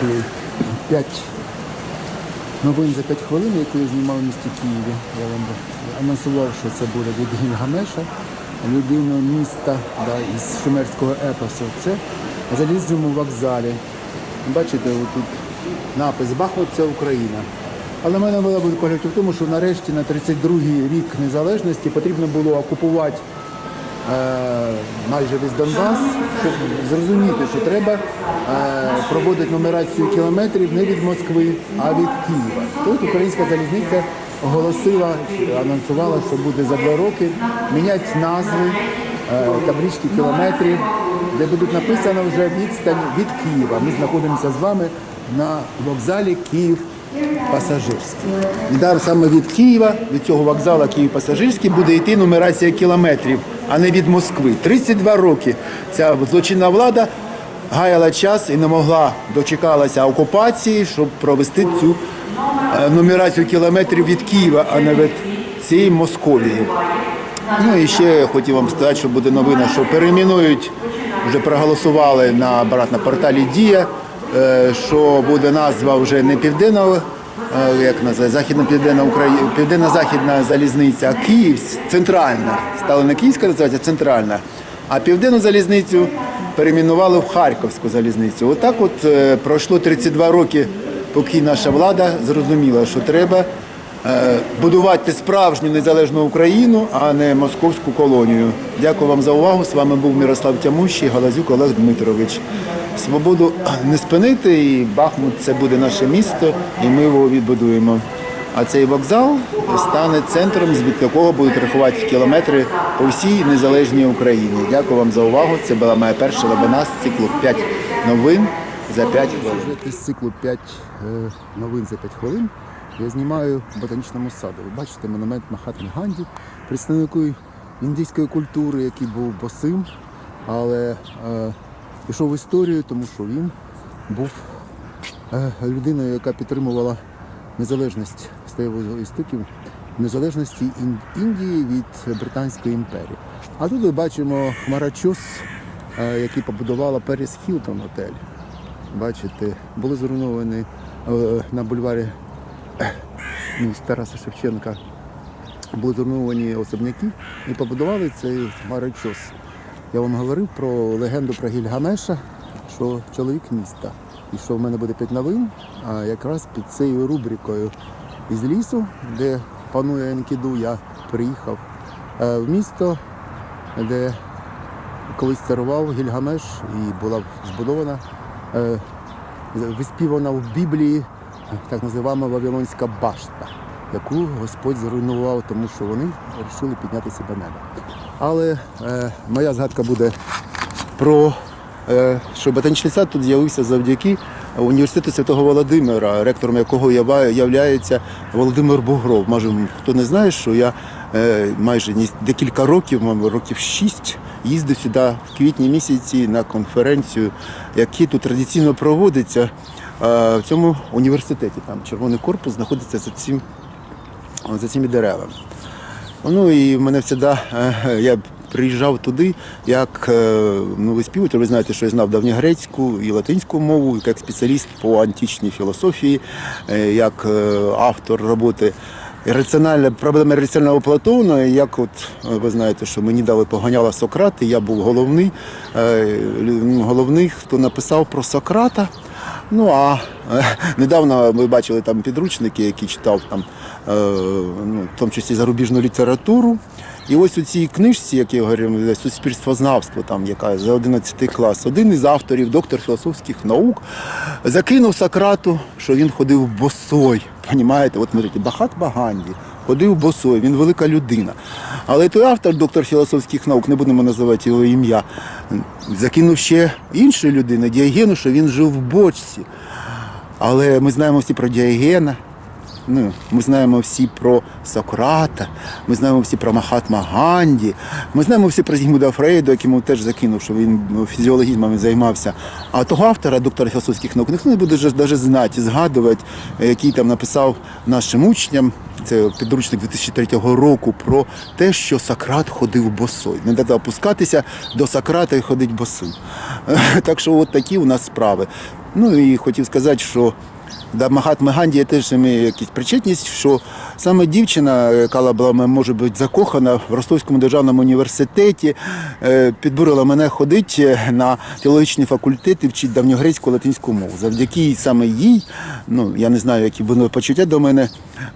циклі 5 новин за 5 хвилин, яку я знімав в місті Києві. Я вам анонсував, що це буде від Гільгамеша, людину міста да, із шумерського епосу. Це залізному вокзалі. Бачите, тут напис Бахмут це Україна. Але в мене була в тому, що нарешті на 32-й рік незалежності потрібно було окупувати майже весь Донбас, щоб зрозуміти, що треба е, проводити нумерацію кілометрів не від Москви, а від Києва. Тут українська залізниця оголосила, анонсувала, що буде за два роки міняти назви е, таблички кілометрів, де будуть написано вже відстань від Києва. Ми знаходимося з вами на вокзалі Київ. Пасажирський. Далі саме від Києва, від цього вокзалу Київ Пасажирський буде йти нумерація кілометрів, а не від Москви. 32 роки ця злочинна влада гаяла час і не могла дочекалася окупації, щоб провести цю е, нумерацію кілометрів від Києва, а не від цієї Московії. Ну і ще хотів вам сказати, що буде новина, що перейменують, вже проголосували на на порталі Дія, що буде назва вже не південна, е, як називає, західно-південна Україна, південно-західна залізниця, а Київ центральна. Стала не київська називається, а центральна. А південну залізницю перейменували в Харківську залізницю. Отак от от пройшло 32 роки, поки наша влада зрозуміла, що треба е, будувати справжню незалежну Україну, а не московську колонію. Дякую вам за увагу. З вами був Мирослав Тямущий, Галазюк Олег Дмитрович. Свободу не спинити, і Бахмут це буде наше місто, і ми його відбудуємо. А цей вокзал стане центром, з якого будуть рахувати кілометри по всій незалежній Україні. Дякую вам за увагу. Це була моя перша лабана з циклу 5 новин за 5 хвилин. З циклу 5 новин за 5 хвилин я знімаю в ботанічному саду. Ви бачите монумент Махатмі Ганді, представнику індійської культури, який був босим, але е, пішов в історію, тому що він був е, людиною, яка підтримувала незалежність стаєвого істоків незалежності Індії від Британської імперії. А тут ми бачимо хмарочос, е, який побудувала Періс Хілтон готель. Бачите, були зруйновані е, на бульварі імені Тараса Шевченка. Були зруйновані особняки і побудували цей хмарочос. Я вам говорив про легенду про Гільгамеша, що чоловік міста. І що в мене буде п'ять новин, а якраз під цією рубрикою із лісу, де панує Енкіду, я приїхав е, в місто, де колись царував Гільгамеш і була збудована, е, виспівана в Біблії так називаємо Вавилонська башта, яку Господь зруйнував, тому що вони вирішили піднятися до неба. Але е, моя згадка буде про е, що ботанічний сад тут з'явився завдяки університету Святого Володимира, ректором якого ява- являється Володимир Бугров. Може, хто не знає, що я е, майже декілька років, років шість, їздив сюди в квітні місяці на конференцію, яка тут традиційно проводиться в цьому університеті. Там червоний корпус знаходиться за цим за цими деревами. Ну і в мене завжди, е, я приїжджав туди, як е, ну, ви співаєте, ви знаєте, що я знав давньогрецьку і латинську мову, як спеціаліст по античній філософії, е, як е, автор роботи раціональна проблема раціонального Платона, як от е, ви знаєте, що мені дали поганяла Сократ, і я був головний, е, головний, хто написав про Сократа. Ну а е, недавно ми бачили там підручники, які читав там, е, ну, в тому числі зарубіжну літературу. І ось у цій книжці, як я говорю, суспільствознавство, там, яка за 11 клас, один із авторів, доктор філософських наук, закинув Сократу, що він ходив босой. Понімаєте, от смотрите, Бахат Баганді ходив босой, він велика людина. Але той автор, доктор філософських наук, не будемо називати його ім'я, закинув ще іншої людини, Діогену, що він жив в бочці. Але ми знаємо всі про Діогена, ну, ми знаємо всі про Сократа, ми знаємо всі про Махатма Ганді, ми знаємо всі про Зігмунда Фрейда, якому теж закинув, що він ну, фізіологізмом займався. А того автора, доктора філософських наук, ніхто не буде навіть знати, згадувати, який там написав нашим учням. Це підручник 2003 року про те, що Сократ ходив босой. Не треба опускатися до Сократа і ходить босий. Так що от такі у нас справи. Ну і хотів сказати, що до Махатми Ганді теж маю якісь причетність, що саме дівчина, яка була може бути закохана в Ростовському державному університеті, е, підбурила мене ходити на теологічний факультет і вчити давньогрецьку латинську мову. Завдяки саме їй, ну я не знаю, які були почуття до мене.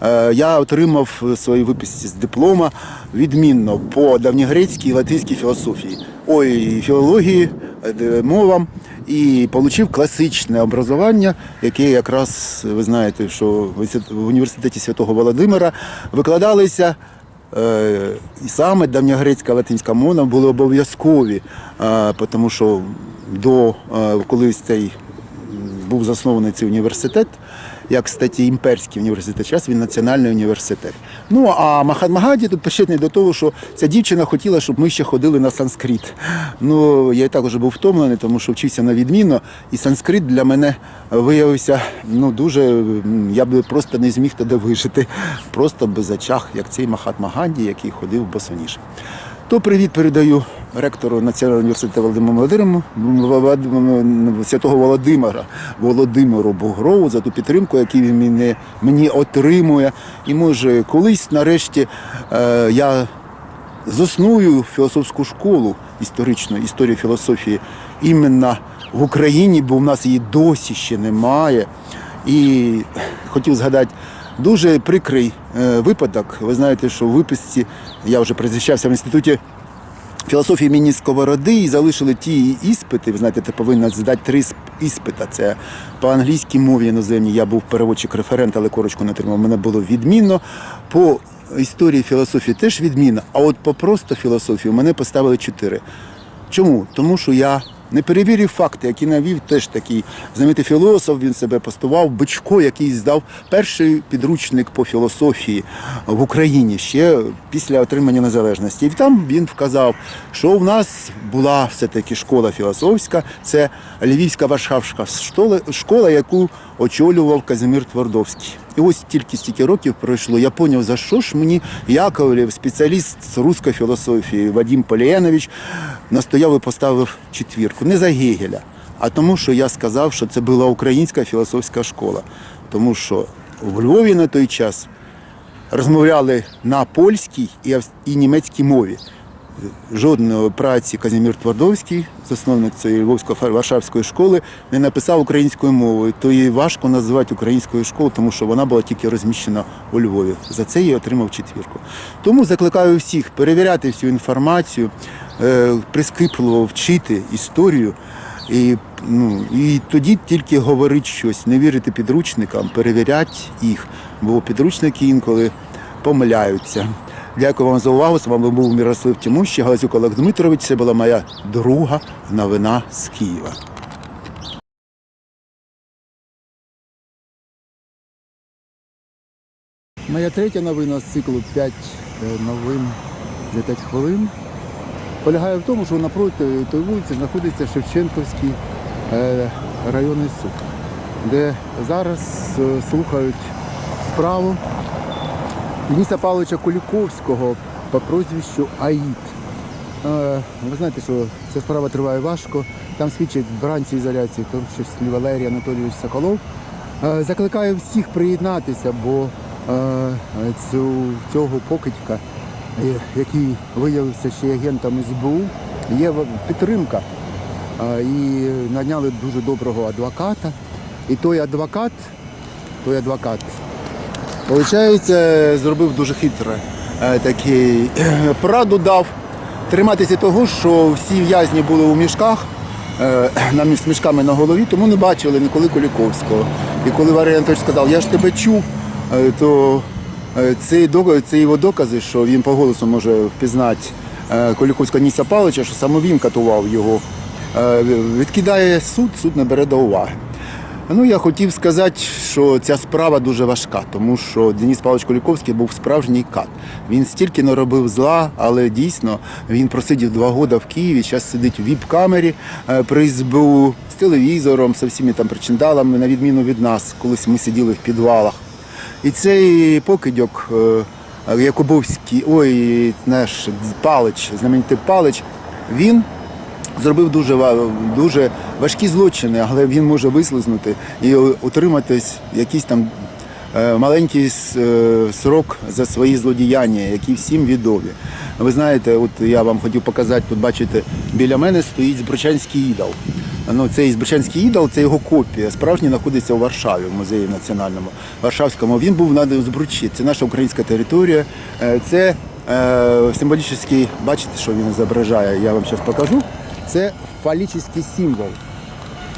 е, Я отримав свої виписки з диплома відмінно по давньогрецькій і латинській філософії, ой, філології, е, мовам і отримав класичне образування, яке якраз ви знаєте, що в університеті Святого Володимира викладалися. е, І саме давньогрецька латинська мона були обов'язкові, е, тому що до е, колись цей був заснований цей університет, як кстати, імперський університет, зараз він національний університет. Ну а Махатма Ганді тут причетний до того, що ця дівчина хотіла, щоб ми ще ходили на санскрит. Ну я і так уже був втомлений, тому що вчився на відмінно, і санскрит для мене виявився ну дуже. Я би просто не зміг тоді вижити, просто без очах, як цей Махатмаганді, який ходив босоніж. То привіт передаю ректору Національного університету Володимиру Володимиру Святого Володимира Володимиру Бугрову за ту підтримку, яку він мені, мені отримує. І може колись нарешті е, я засную філософську школу історичну, історію філософії іменно в Україні, бо в нас її досі ще немає. І хотів згадати дуже прикрий е, випадок. Ви знаєте, що в виписці я вже призначався в інституті філософії імені Сковороди і залишили ті іспити. Ви знаєте, ти повинен здати три сп- іспита. Це по англійській мові іноземній. Я був переводчик референт, але корочку не отримав. Мене було відмінно. По історії філософії теж відмінно. А от по просто філософії мене поставили чотири. Чому? Тому що я не перевірив факти, які навів теж такий знаменитий філософ. Він себе постував Бичко, який здав перший підручник по філософії в Україні ще після отримання незалежності. І там він вказав, що в нас була все-таки школа філософська, це Львівська Варшавська школа, яку очолював Казимир Твардовський. І ось тільки стільки років пройшло, я зрозумів, за що ж мені Яковлєв, спеціаліст з руської філософії Вадим Полієнович, настояв і поставив четвірку. Не за Гегеля, а тому, що я сказав, що це була українська філософська школа. Тому що в Львові на той час розмовляли на польській і німецькій мові. Жодної праці Казімір Твардовський, засновник цієї Львовської Варшавської школи, не написав українською мовою. То її важко називати українською школою, тому що вона була тільки розміщена у Львові. За це я отримав четвірку. Тому закликаю всіх перевіряти всю інформацію, е, прискіпливо вчити історію. І, ну, і тоді тільки говорить щось, не вірити підручникам, перевіряти їх, бо підручники інколи помиляються. Дякую вам за увагу. З вами був Мирослав Тимущий, Галазюк Олег Дмитрович. Це була моя друга новина з Києва. Моя третя новина з циклу 5 новин за 5 хвилин полягає в тому, що напроти тої вулиці знаходиться Шевченківський е, районний суд, де зараз е, слухають справу Дениса Павловича Куліковського по прозвищу Аїд. Е, Ви знаєте, що ця справа триває важко. Там свідчать бранці ізоляції, в тому числі Валерій Анатолійович Соколов. Е, Закликаю всіх приєднатися, бо е, цього покидька, який виявився ще агентом СБУ, є підтримка. І наняли дуже доброго адвоката. І той адвокат, той адвокат Получається, зробив дуже хитро е, такий е, пораду дав триматися того, що всі в'язні були у мішках, е, з мішками на голові, тому не бачили ніколи Куліковського. І коли Валерій Анатольович сказав, я ж тебе чув, е, то е, це, це його докази, що він по голосу може впізнати е, Куліковського Ніса Павловича, що саме він катував його. Е, Відкидає суд, суд не бере до уваги. Ну, я хотів сказати, що ця справа дуже важка, тому що Денис Павлович Куліковський був справжній кат. Він стільки не робив зла, але дійсно він просидів два роки в Києві, зараз сидить у віп-камері е, при СБУ з телевізором, з всіми там причиндалами, на відміну від нас, колись ми сиділи в підвалах. І цей покидьок е, Якубовський, ой, наш Палич, знаменитий Палич, він зробив дуже, дуже важкі злочини, але він може вислизнути і утриматись якийсь там е, маленький е, срок за свої злодіяння, які всім відомі. Ви знаєте, от я вам хотів показати, тут бачите, біля мене стоїть Збручанський ідол. Ну, цей Збручанський ідол це його копія. Справжній знаходиться у Варшаві, в музеї національному Варшавському. Він був у Збручі. Це наша українська територія. Е, Це символічний, бачите, що він зображає, я вам зараз покажу. Це фалічний символ.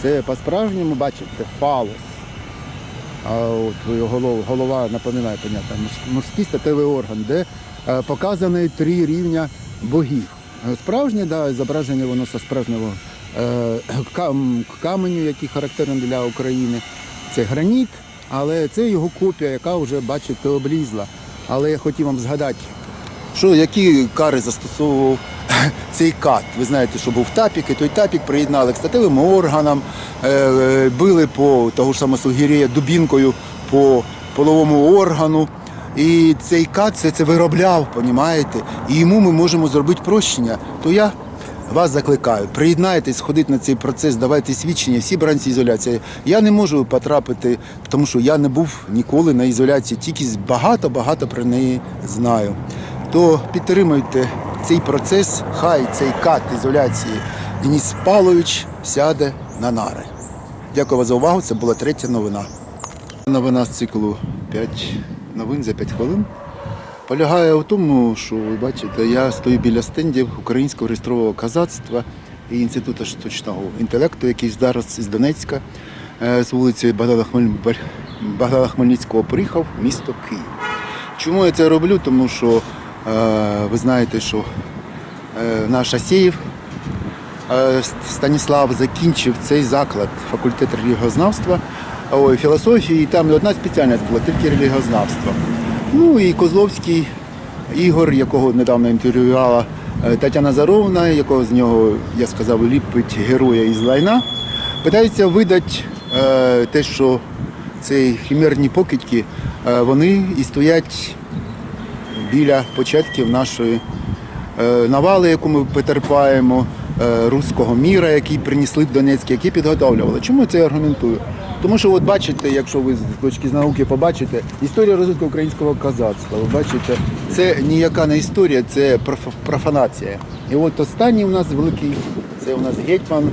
Це по-справжньому, бачите, фалос. А от голова, голова напоминає, понятно, муж- мужський статевий орган, де е, показані три рівня богів. Е, Справжнє, да, зображення воно зі справжнього е, каменю, який характерний для України. Це граніт, але це його копія, яка вже, бачите, облізла. Але я хотів вам згадати, що які кари застосовував цей кат. Ви знаєте, що був тапік, і той тапік приєднали к статевим органам, е, е, били по того ж самого Сугірєя дубінкою по половому органу. І цей кат це, це виробляв, понімаєте? І йому ми можемо зробити прощення. То я вас закликаю, приєднайтесь, ходіть на цей процес, давайте свідчення, всі бранці ізоляції. Я не можу потрапити, тому що я не був ніколи на ізоляції, тільки багато-багато про неї знаю. То підтримуйте цей процес, хай цей кат ізоляції Денис Павлович сяде на нари. Дякую за увагу. Це була третя новина. Новина з циклу 5 новин за 5 хвилин. Полягає в тому, що ви бачите, я стою біля стендів Українського реєстрового казацтва і Інституту штучного інтелекту, який зараз із Донецька, е, з вулиці Богдана Хмель- Богдана Хмельницького приїхав місто Київ. Чому я це роблю? Тому що ви знаєте, що е, наш Асєєв Е, Станіслав закінчив цей заклад, факультет релігіознавства, ой, філософії, і там одна спеціальність була тільки релігіознавство. Ну і Козловський Ігор, якого недавно інтерв'ювала е, Тетяна Заровна, якого з нього, я сказав, ліпить героя із лайна, питаються видати е, те, що ці хімерні покидьки, е, вони і стоять біля початків нашої е, навали, яку ми потерпаємо, е, руського міра, який принесли в Донецьк, який підготовлювали. Чому я це аргументую? Тому що, от бачите, якщо ви з точки з науки побачите, історія розвитку українського козацтва. Ви бачите, це ніяка не історія, це профанація. І от останній у нас великий, це у нас гетьман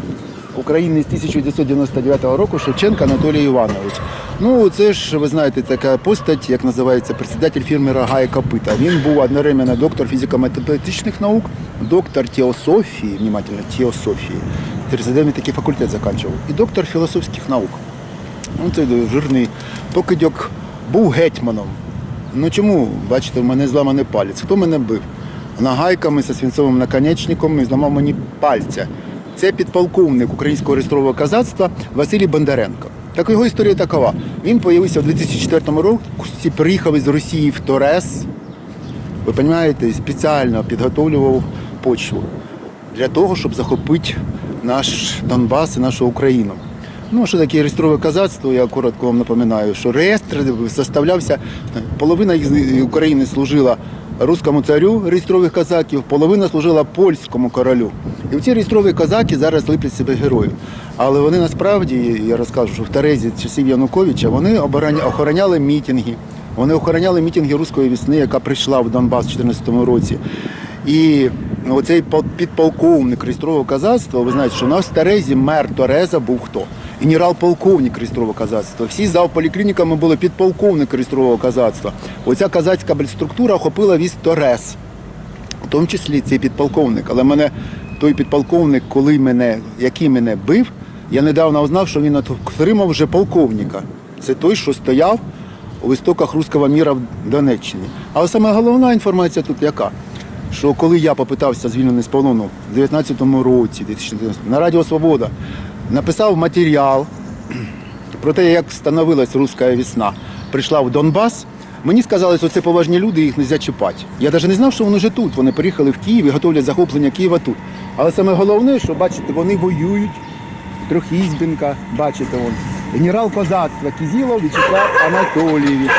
України з 1999 року Шевченка Анатолій Іванович. Ну, це ж, ви знаєте, така постать, як називається председатель фірми Рога і Копита. Він був одновременно доктор фізико-математичних наук, доктор теософії, внимательно, теософії. 39 такий факультет закінчив. І доктор філософських наук. Ну, це жирний покидьок був гетьманом. Ну чому, бачите, в мене зламаний палець. Хто мене бив? Нагайками зі свинцовим наконечником і зламав мені пальця. Це підполковник українського реєстрового казацтва Василій Бондаренко. Так його історія такова. Він з'явився в 2004 році, приїхав із Росії в Торес. Ви розумієте, спеціально підготовлював почву для того, щоб захопити наш Донбас і нашу Україну. Ну, що таке реєстрове казацтво, я коротко вам напоминаю, що реєстр составлявся, половина з України служила руському царю реєстрових казаків, половина служила польському королю. І ці реєстрові казаки зараз липлять себе героїв. Але вони насправді, я розкажу, що в Терезі часів Януковича вони охороняли мітинги. Вони охороняли мітинги руської весни, яка прийшла в Донбас у 2014 році. І оцей підполковник реєстрового казацтва, ви знаєте, що у нас в Терезі мер Тореза був хто? Генерал-полковник реєстрового казацтва. Всі зав поліклініками були підполковник реєстрового казацтва. Оця казацька структура охопила весь Торез, в тому числі цей підполковник. Але мене той підполковник, коли мене, який мене бив, я недавно узнав, що він отримав вже полковника. Це той, що стояв у істоках руського міра в Донеччині. Але саме головна інформація тут яка? Що коли я попитався звільнений з полону в 19-му році, на Радіо Свобода, написав матеріал про те, як становилась руська весна, прийшла в Донбас. Мені сказали, що це поважні люди, їх не можна чіпати. Я навіть не знав, що вони вже тут. Вони приїхали в Київ і готовлять захоплення Києва тут. Але саме головне, що бачите, вони воюють. Трьохізбінка, бачите, вон. Генерал козацтва Кізілов В'ячеслав Анатолійович.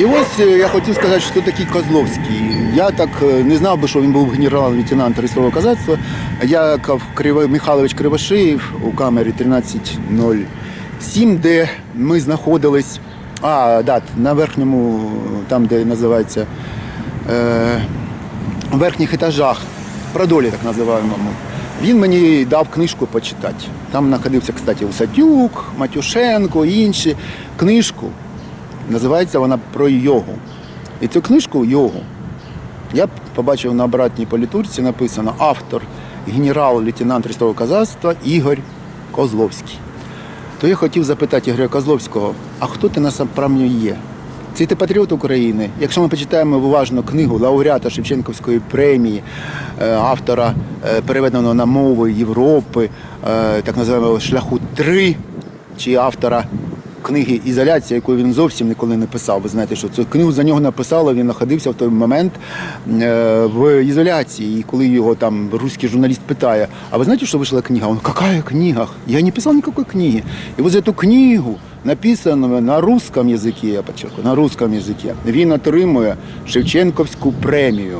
І ось е, я хотів сказати, що такий Козловський. Я так е, не знав би, що він був генерал-лейтенант реєстрового козацтва. Я Кав- Михайлович Кривошеєв у камері 1307, де ми знаходились. А, да, на верхньому, там, де називається е, верхніх етажах, продолі так називаємо. Він мені дав книжку почитати. Там знаходився, кстати, Усатюк, Матюшенко, інші. Книжку. Називається вона про йогу. І цю книжку йогу я побачив на обратній політурці написано автор генерал-лейтенант Христового казацтва Ігор Козловський. То я хотів запитати Ігоря Козловського, а хто ти насправді є? Це ти патріот України. Якщо ми почитаємо уважно книгу лауреата Шевченківської премії, е, автора е, переведеного на мови Європи, е, так називаємо шляху 3, чи автора книги Ізоляція, яку він зовсім ніколи не писав. Ви знаєте, що цю книгу за нього написали, він знаходився в той момент е, в ізоляції. І коли його там русський журналіст питає, а ви знаєте, що вийшла книга? Он, какая книга? Я не писав ніякої книги. І ось цю книгу, написану на русском язикі, я подчеркую, на русском язикі, він отримує Шевченківську премію.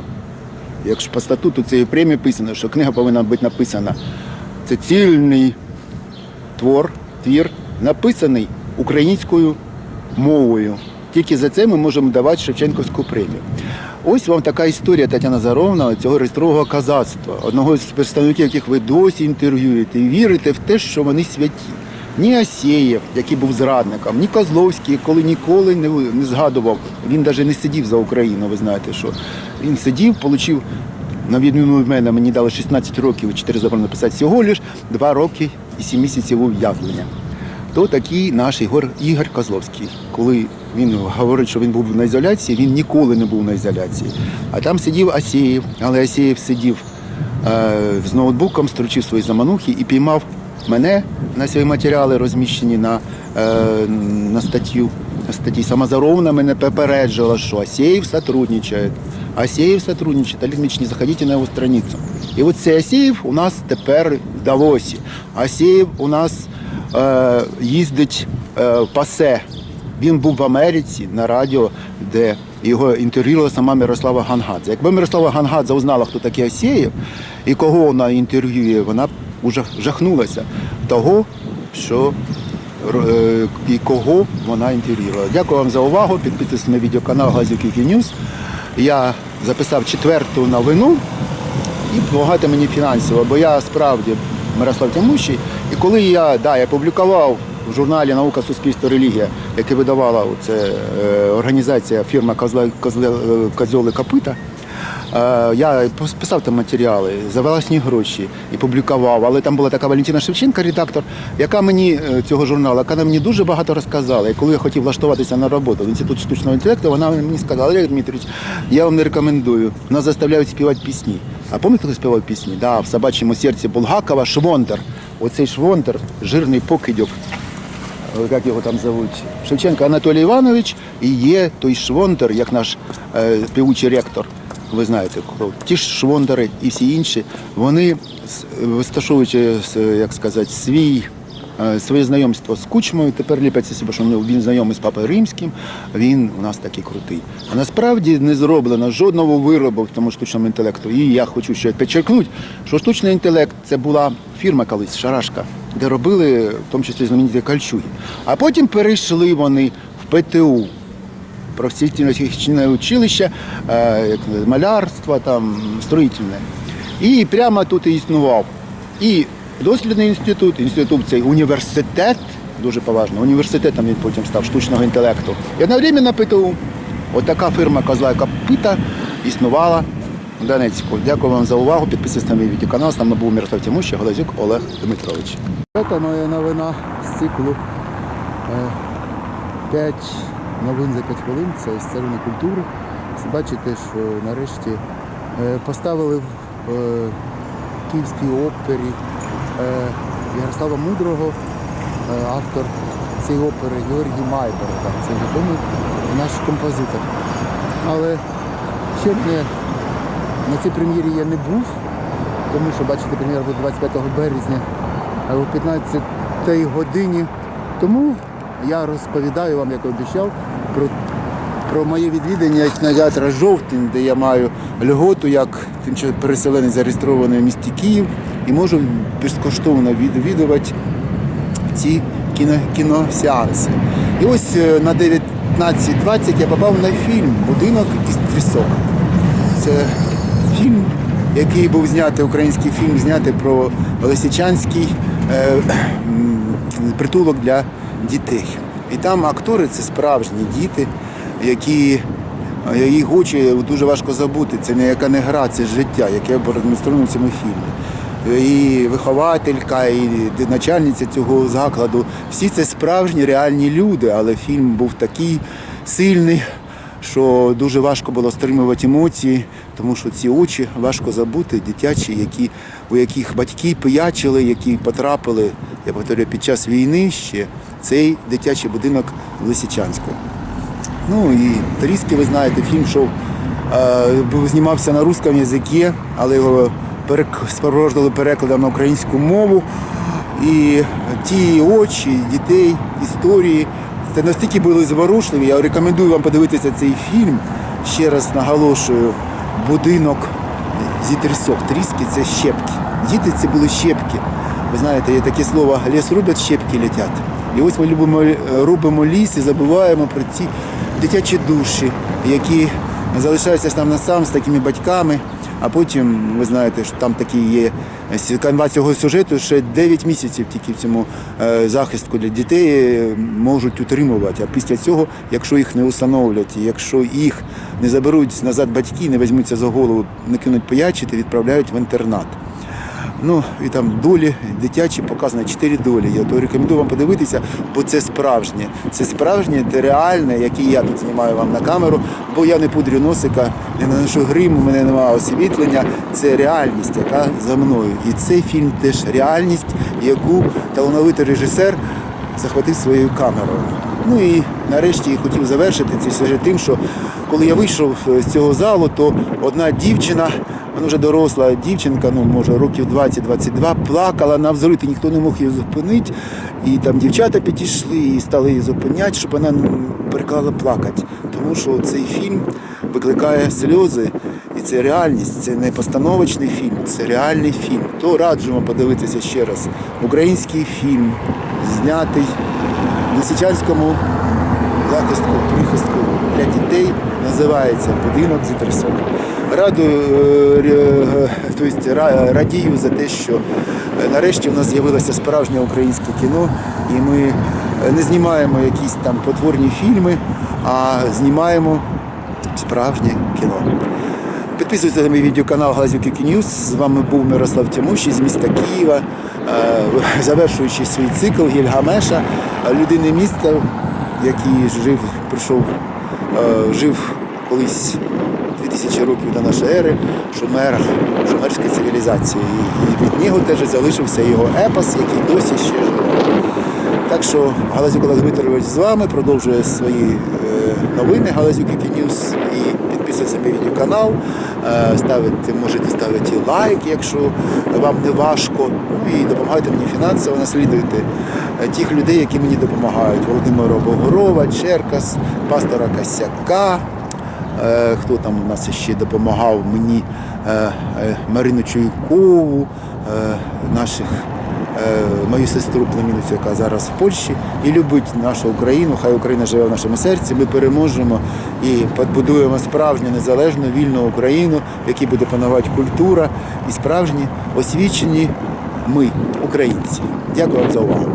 Якщо по статуту цієї премії писано, що книга повинна бути написана. Це цільний твор, твір, написаний українською мовою. Тільки за це ми можемо давати Шевченківську премію. Ось вам така історія Тетяна Заровна, цього реєстрового казацтва, одного з представників, яких ви досі інтерв'юєте і вірите в те, що вони святі. Ні Асєєв, який був зрадником, ні Козловський, коли ніколи не, не згадував. Він навіть не сидів за Україну, ви знаєте, що він сидів, отримав на відміну від мене, мені дали 16 років і 4 заборони написати всього лиш 2 роки і 7 місяців ув'язнення. То такий наш Ігор, Ігор Козловський. Коли він говорить, що він був на ізоляції, він ніколи не був на ізоляції. А там сидів Асєєв, але Асєєв сидів е, з ноутбуком, стручив свої заманухи і піймав мене на свої матеріали, розміщені на, е, на статтю. Статті Самозаровна мене попереджала, що Асєєв сотрудничає. Асєєв сотрудничает, Олег Мич, не заходите на його страницю. І от цей Асєєв у нас тепер в Давосі. Асєєв у нас е, їздить е, пасе. Він був в Америці на радіо, де його інтерв'ювала сама Мирослава Гангадзе. Якби Мирослава Гангадзе узнала, хто такий Асєєв і кого вона інтерв'ює, вона уже жахнулася того, що е, і кого вона інтерв'ювала. Дякую вам за увагу. Підписуйтесь на відеоканал Газюкікі Ньюс. Я записав четверту новину і допомагайте мені фінансово, бо я справді Мирослав Тямущий. І коли я, да, я публікував в журналі Наука, суспільство, релігія, яке видавала оце, е, організація фірма Козли, Козли, Козьоли Копита. Е, Я писав там матеріали за власні гроші і публікував. Але там була така Валентина Шевченка, редактор, яка мені е, цього журналу, яка мені дуже багато розказала. І коли я хотів влаштуватися на роботу в інститут штучного інтелекту, вона мені сказала, Олег Дмитрович, я вам не рекомендую. Нас заставляють співати пісні. А пам'ятаєте, хто співав пісні? Да, в собачому серці Булгакова Швондер. Оцей Швондер, жирний покидьок е, як його там зовуть, Шевченко Анатолій Іванович, і є той Швондер, як наш е, співучий ректор. Ви знаєте, ті ж Швондери і всі інші, вони, висташовуючи, як сказати, свій. е, Своє знайомство з кучмою тепер ліпиться себе, що він знайомий з папою римським, він у нас такий крутий. А насправді не зроблено жодного виробу в тому штучному інтелекту. І я хочу ще підчеркнути, що штучний інтелект це була фірма колись, шарашка, де робили в тому числі знамениті кальчуги. А потім перейшли вони в ПТУ, професійне училище, е, як малярство, там, строїтельне. І прямо тут існував. І дослідний інститут, інститут цей університет, дуже поважно, університетом він потім став штучного інтелекту. І одновременно ПТУ. От така фірма Козла Копита існувала в Донецьку. Дякую вам за увагу. Підписуйтесь на мій відеоканал. З нами був Мирослав Тимущий, Голозюк Олег Дмитрович. Це моя новина з циклу. Е, П'ять новин за 5 хвилин. Це з царини культури. Бачите, що нарешті е, поставили в е, Київській опері е, Ярослава Мудрого автор цієї опери Георгій Майборода. Це відомий наш композитор. Але ще не, на цій прем'єрі я не був, тому що, бачите, прем'єра буде 25 березня а о 15 годині. Тому я розповідаю вам, як обіцяв, про, про моє відвідання кінотеатра Жовтень, де я маю льготу як тимчасово переселенець зареєстрований в місті Київ і можу безкоштовно відвідувати ці кіно, кіносеанси. І ось е, на 19.20 я попав на фільм Будинок із трісок. Це фільм, який був знятий, український фільм, знятий про Лисичанський е, притулок для дітей. І там актори це справжні діти, які е, їх очі дуже важко забути. Це ніяка не гра, це життя, яке продемонстровано в цьому фільмі. І вихователька, і начальниця цього закладу. Всі це справжні реальні люди, але фільм був такий сильний, що дуже важко було стримувати емоції, тому що ці очі важко забути, дитячі, які, у яких батьки пиячили, які потрапили, я повторюю, під час війни ще цей дитячий будинок в Лисичанську. Ну і Тріски, ви знаєте, фільм шов, е, знімався на русском язикі, але його перек- спроводжували перекладом на українську мову. І ті очі дітей, історії, це настільки були зворушливі. Я рекомендую вам подивитися цей фільм. Ще раз наголошую, будинок зі трісок. Тріски це щепки. Діти це були щепки. Ви знаєте, є таке слово ліс рубять, щепки летять. І ось ми любимо, е, рубимо ліс і забуваємо про ці дитячі душі, які залишаються там на сам з такими батьками. А потім ви знаєте, що там такі є канва цього сюжету, ще 9 місяців тільки в цьому е, захистку для дітей е, можуть утримувати. А після цього, якщо їх не установлять, якщо їх не заберуть назад батьки, не візьмуться за голову, не кинуть поячити, відправляють в інтернат. Ну і там долі дитячі показано чотири долі. Я то рекомендую вам подивитися, бо це справжнє. Це справжнє, це реальне, яке я тут знімаю вам на камеру, бо я не пудрю носика, не наношу грим, у мене немає освітлення. Це реальність, яка за мною. І цей фільм теж реальність, яку талановитий режисер захватив своєю камерою. Ну і нарешті хотів завершити цей сюжет тим, що коли я вийшов з цього залу, то одна дівчина, вона вже доросла дівчинка, ну може років 20-22, плакала на взрити, ніхто не мог її зупинити. І там дівчата підійшли і стали її зупиняти, щоб вона переклала плакати. Тому що цей фільм викликає сльози, і це реальність, це не постановочний фільм, це реальний фільм. То раджу подивитися ще раз. Український фільм, знятий в Лисичанському захистку, прихистку для дітей називається Будинок зі трясок. Радую, е, ре- тобто, радію за те, що е, нарешті в нас з'явилося справжнє українське кіно, і ми е, не знімаємо якісь там потворні фільми, а знімаємо справжнє кіно. Підписуйтесь на мій відеоканал Глазюки Ньюс. З вами був Мирослав Тямущий з міста Києва, е, завершуючи свій цикл Гільгамеша, е, людини міста, який жив, прийшов, е, жив колись 2000 років до нашої ери в шумерській цивілізації. І від нього теж залишився його епос, який досі ще живе. Так що Галазюк Олег Дмитрович з вами продовжує свої е, новини Галазюк Ньюс і підписуйтесь на мій відеоканал, е, ставити, можете ставити лайк, якщо вам не важко. Ну і допомагайте мені фінансово, наслідуйте е, тих людей, які мені допомагають. Володимира Богорова, Черкас, пастора Косяка. Е, Хто там у нас ще допомагав мені е, е, Марину Чуйкову, наших мою сестру племінницю, яка зараз в Польщі, і любить нашу Україну. Хай Україна живе в нашому серці. Ми переможемо і побудуємо справжню незалежну вільну Україну, в якій буде панувати культура і справжні освічені ми, українці. Дякую вам за увагу.